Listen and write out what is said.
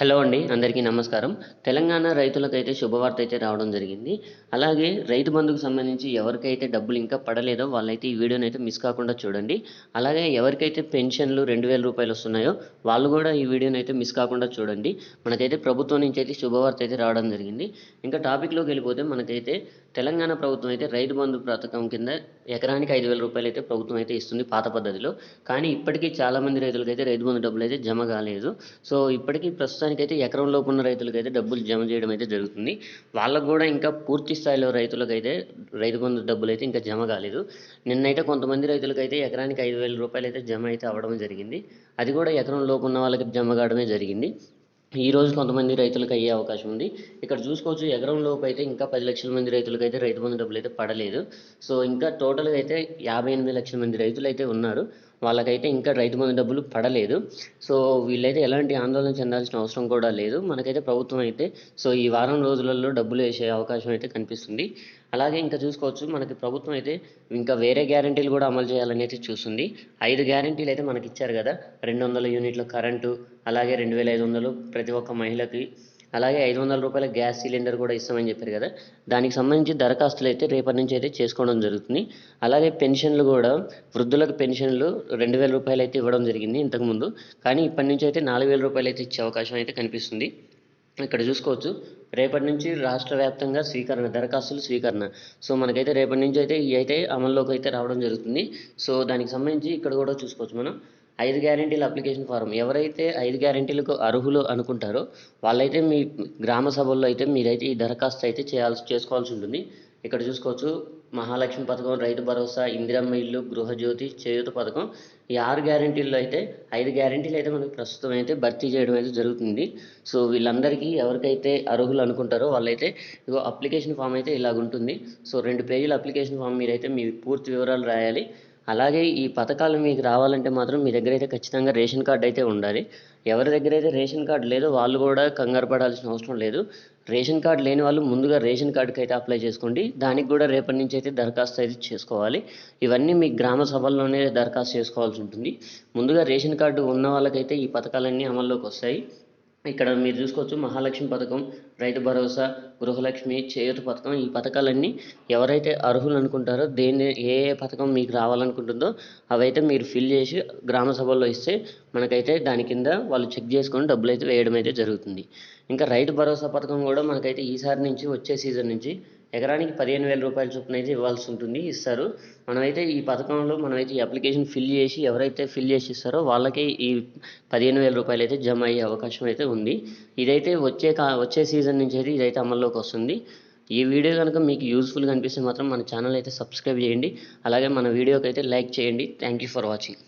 Hello అండి అందరికీ నమస్కారం. తెలంగాణ రైతులకైతే శుభవార్త అయితే రావడం జరిగింది. అలాగే రైతు బంధుకు సంబంధించి ఎవరికైతే డబ్బులు ఇంకా పడలేదో వాళ్ళైతే ఈ వీడియోని అయితే మిస్ కాకుండా చూడండి. అలాగే ఎవరికైతే పెన్షన్లు రెండు వేల రూపాయలు వస్తున్నాయో వాళ్ళు కూడా ఈ వీడియోని అయితే మిస్ కాకుండా చూడండి. మనకైతే ప్రభుత్వం నుంచి అయితే శుభవార్త అయితే రావడం జరిగింది. ఇంకా టాపిక్లోకి వెళ్ళిపోతే మనకైతే తెలంగాణ ప్రభుత్వం అయితే రైతు బంధు పథకం కింద ఎకరానికి ఐదు వేల రూపాయలు అయితే ప్రభుత్వం అయితే ఇస్తుంది పాత పద్ధతిలో. కానీ ఇప్పటికీ చాలామంది రైతులకైతే రైతు బంధు డబ్బులు అయితే జమ కాలేదు. సో ఇప్పటికీ ప్రస్తుతం ప్రస్తుతానికైతే ఎకరం లోపు ఉన్న రైతులకైతే డబ్బులు జమ చేయడం అయితే జరుగుతుంది. వాళ్ళకు కూడా ఇంకా పూర్తి స్థాయిలో రైతులకైతే రైతు బంధు డబ్బులు అయితే ఇంకా జమ కాలేదు. నిన్నైతే కొంతమంది రైతులకైతే ఎకరానికి ఐదు వేల రూపాయలు అయితే జమ అయితే అవ్వడం జరిగింది. అది కూడా ఎకరం లోపు ఉన్న వాళ్ళకి జమ కావడమే జరిగింది. ఈ రోజు కొంతమంది రైతులకు అయ్యే అవకాశం ఉంది. ఇక్కడ చూసుకోవచ్చు ఎకరం లోపు అయితే ఇంకా పది లక్షల మంది రైతులకు అయితే రైతు బంధు డబ్బులు అయితే పడలేదు. సో ఇంకా టోటల్గా అయితే యాభై ఎనిమిది లక్షల మంది రైతులు అయితే ఉన్నారు. వాళ్ళకైతే ఇంకా రైతు బంధు డబ్బులు పడలేదు. సో వీళ్ళైతే ఎలాంటి ఆందోళన చెందాల్సిన అవసరం కూడా లేదు. మనకైతే ప్రభుత్వం అయితే సో ఈ వారం రోజులలో డబ్బులు వేసే అవకాశం అయితే కనిపిస్తుంది. అలాగే ఇంకా చూసుకోవచ్చు మనకి ప్రభుత్వం అయితే ఇంకా వేరే గ్యారంటీలు కూడా అమలు చేయాలని అయితే చూస్తుంది. ఐదు గ్యారంటీలు అయితే మనకి ఇచ్చారు కదా. రెండు వందల యూనిట్ల కరెంటు అలాగే రెండు వేల ఐదు వందలు ప్రతి ఒక్క మహిళకి అలాగే ఐదు వందల రూపాయల గ్యాస్ సిలిండర్ కూడా ఇస్తామని చెప్పారు కదా. దానికి సంబంధించి దరఖాస్తులు అయితే రేపటి నుంచి అయితే చేసుకోవడం జరుగుతుంది. అలాగే పెన్షన్లు కూడా వృద్ధులకు పెన్షన్లు రెండు వేల రూపాయలు అయితే ఇవ్వడం జరిగింది ఇంతకుముందు కానీ ఇప్పటి నుంచి అయితే నాలుగు వేల రూపాయలు అయితే ఇచ్చే అవకాశం అయితే కనిపిస్తుంది. ఇక్కడ చూసుకోవచ్చు రేపటి నుంచి రాష్ట్ర వ్యాప్తంగా స్వీకరణ దరఖాస్తులు స్వీకరణ. సో మనకైతే రేపటి నుంచి అయితే ఇవి అయితే అమల్లోకి అయితే రావడం జరుగుతుంది. సో దానికి సంబంధించి ఇక్కడ కూడా చూసుకోవచ్చు మనం. ఐదు గ్యారెంటీల అప్లికేషన్ ఫారం. ఎవరైతే ఐదు గ్యారెంటీలకు అర్హులు అనుకుంటారో వాళ్ళైతే మీ గ్రామ సభల్లో అయితే మీరైతే ఈ దరఖాస్తు అయితే చేయాల్సి చేసుకోవాల్సి ఉంటుంది. ఇక్కడ చూసుకోవచ్చు మహాలక్ష్మి పథకం రైతు భరోసా ఇందిరమ్మ ఇల్లు గృహజ్యోతి చేయూత పథకం. ఈ ఆరు గ్యారెంటీల్లో అయితే ఐదు గ్యారెంటీలు అయితే మనకి ప్రస్తుతం అయితే భర్తీ చేయడం అయితే జరుగుతుంది. సో వీళ్ళందరికీ ఎవరికైతే అర్హులు అనుకుంటారో వాళ్ళైతే ఇగో అప్లికేషన్ ఫామ్ అయితే ఇలాగ ఉంటుంది సో రెండు పేజీల అప్లికేషన్ ఫామ్ మీరైతే మీ పూర్తి వివరాలు రాయాలి. అలాగే ఈ పథకాలు మీకు రావాలంటే మాత్రం మీ దగ్గర అయితే ఖచ్చితంగా రేషన్ కార్డు అయితే ఉండాలి. ఎవరి దగ్గర అయితే రేషన్ కార్డు లేదో వాళ్ళు కూడా కంగారు పడాల్సిన అవసరం లేదు. రేషన్ కార్డు లేని వాళ్ళు ముందుగా రేషన్ కార్డుకి అయితే అప్లై చేసుకోండి. దానికి కూడా రేపటి నుంచి అయితే దరఖాస్తు అయితే చేసుకోవాలి. ఇవన్నీ మీ గ్రామ సభల్లోనే దరఖాస్తు చేసుకోవాల్సి ఉంటుంది. ముందుగా రేషన్ కార్డు ఉన్న వాళ్ళకైతే ఈ పథకాలన్నీ అమల్లోకి వస్తాయి. ఇక్కడ మీరు చూసుకోవచ్చు మహాలక్ష్మి పథకం రైతు భరోసా గృహలక్ష్మి చేయూత పథకం. ఈ పథకాలన్నీ ఎవరైతే అర్హులు అనుకుంటారో దేని ఏ ఏ పథకం మీకు రావాలనుకుంటుందో అవైతే మీరు ఫిల్ చేసి గ్రామ సభల్లో ఇస్తే మనకైతే దాని కింద వాళ్ళు చెక్ చేసుకొని డబ్బులు అయితే వేయడం అయితే జరుగుతుంది. ఇంకా రైతు భరోసా పథకం కూడా మనకైతే ఈసారి నుంచి వచ్చే సీజన్ నుంచి ఎకరానికి పదిహేను వేల రూపాయల చొప్పున అయితే ఇవ్వాల్సి ఉంటుంది ఇస్తారు. మనమైతే ఈ పథకంలో మనమైతే ఈ అప్లికేషన్ ఫిల్ చేసి ఎవరైతే ఫిల్ చేసి ఇస్తారో వాళ్ళకే ఈ పదిహేను వేల రూపాయలు అయితే జమ అయ్యే అవకాశం అయితే ఉంది. ఇదైతే వచ్చే కా వచ్చే సీజన్ నుంచి అయితే ఇదైతే అమల్లోకి వస్తుంది. ఈ వీడియో కనుక మీకు యూస్ఫుల్గా అనిపిస్తే మాత్రం మన ఛానల్ అయితే సబ్స్క్రైబ్ చేయండి. అలాగే మన వీడియోకి అయితే లైక్ చేయండి. Thank you for watching.